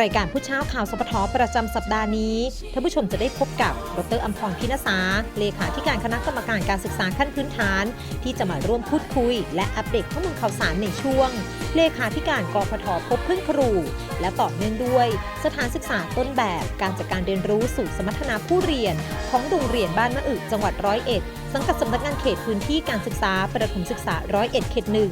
รายการผู้เช้าข่าวสปทประจำสัปดาห์นี้ท่านผู้ชมจะได้พบกับดรอัมพรพินสาเลขาธิการคณะกรรมการการศึกษาขั้นพื้นฐาน ที่จะมาร่วมพูดคุย และอัปเดตข้อมูลข่าวสารในช่วง เลขาธิการกพทพบเพื่อนครู และต่อเนื่องด้วย สถานศึกษาต้นแบบการจัดการเรียนรู้สู่สมรรถนะผู้เรียน ของโรงเรียนบ้านมะอึจังหวัดร้อยเอ็ดสังกัดสำนักงานเขตพื้นที่การศึกษาประถมศึกษาร้อยเอ็ดเขตหนึ่ง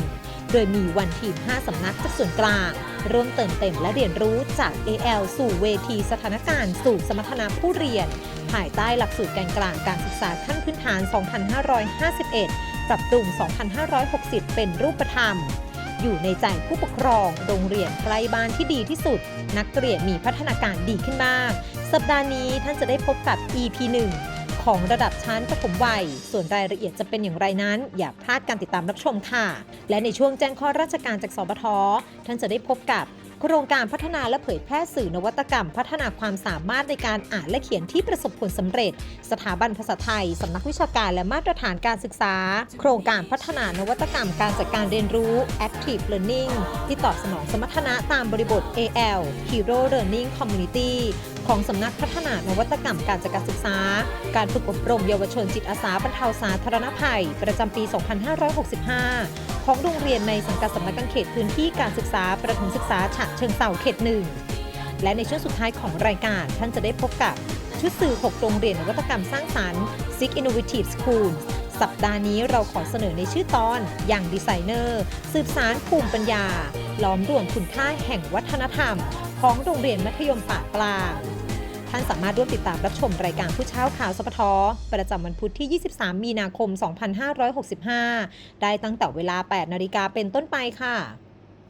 โดยมีวันทีม5สำนักจากส่วนกลาง ร่วมเติมเต็มและเรียนรู้จาก AL สู่เวทีสถานการณ์สู่สมรรถนะผู้เรียน ภายใต้หลักสูตรแกนกลางการศึกษาขั้นพื้นฐาน 2551 ปรับปรุง 2560 เป็นรูปธรรม อยู่ในใจผู้ปกครอง โรงเรียนใกล้บ้านที่ดีที่สุด นักเรียนมีพัฒนาการดีขึ้นมาก สัปดาห์นี้ท่านจะได้พบกับ EP 1 ของระดับชั้นประถมวัย ส่วนรายละเอียดจะเป็นอย่างไรนั้น อย่าพลาดการติดตามรับชมค่ะ และในช่วงแจ้งข้อราชการจากสบทท่านจะได้พบกับ โครงการพัฒนาและเผยแพร่สื่อนวัตกรรม พัฒนาความสามารถในการอ่านและเขียนที่ประสบผลสำเร็จ สถาบันภาษาไทยสำนักวิชาการและมาตรฐานการศึกษา โครงการพัฒนานวัตกรรมการจัดการเรียนรู้ Active Learning ที่ตอบสนองสมรรถนะตามบริบท AL Hero Learning Community ของสำนักพัฒนานวัตกรรมการจัดการศึกษา การฝึกอบรมเยาวชนจิตอาสาบรรเทาสาธารณภัย ประจำปี 2565 ของโรงเรียนในสังกัดสำนักงานเขตพื้นที่การศึกษาประถมศึกษาฉะเชิงเทราเขตหนึ่งและในช่วงสุดท้ายของรายการท่านจะได้พบกับชุดสื่อ 6 โรงเรียนนวัตกรรมสร้างสรรค์ Six Innovative Schools สัปดาห์นี้เราขอเสนอในชื่อตอนอย่างดีไซเนอร์ สืบสารภูมิปัญญาล้อมรวมคุณค่าแห่งวัฒนธรรม ของโรงเรียนมัธยมปากกลาานสามารถร่วมติดตามรับชมรายการผู้เช้าข่าวสปทประจำวันพุธที่ 23 มีนาคม 2565 ได้ตั้งแต่เวลา 8 นาฬิกาเป็นต้นไปค่ะ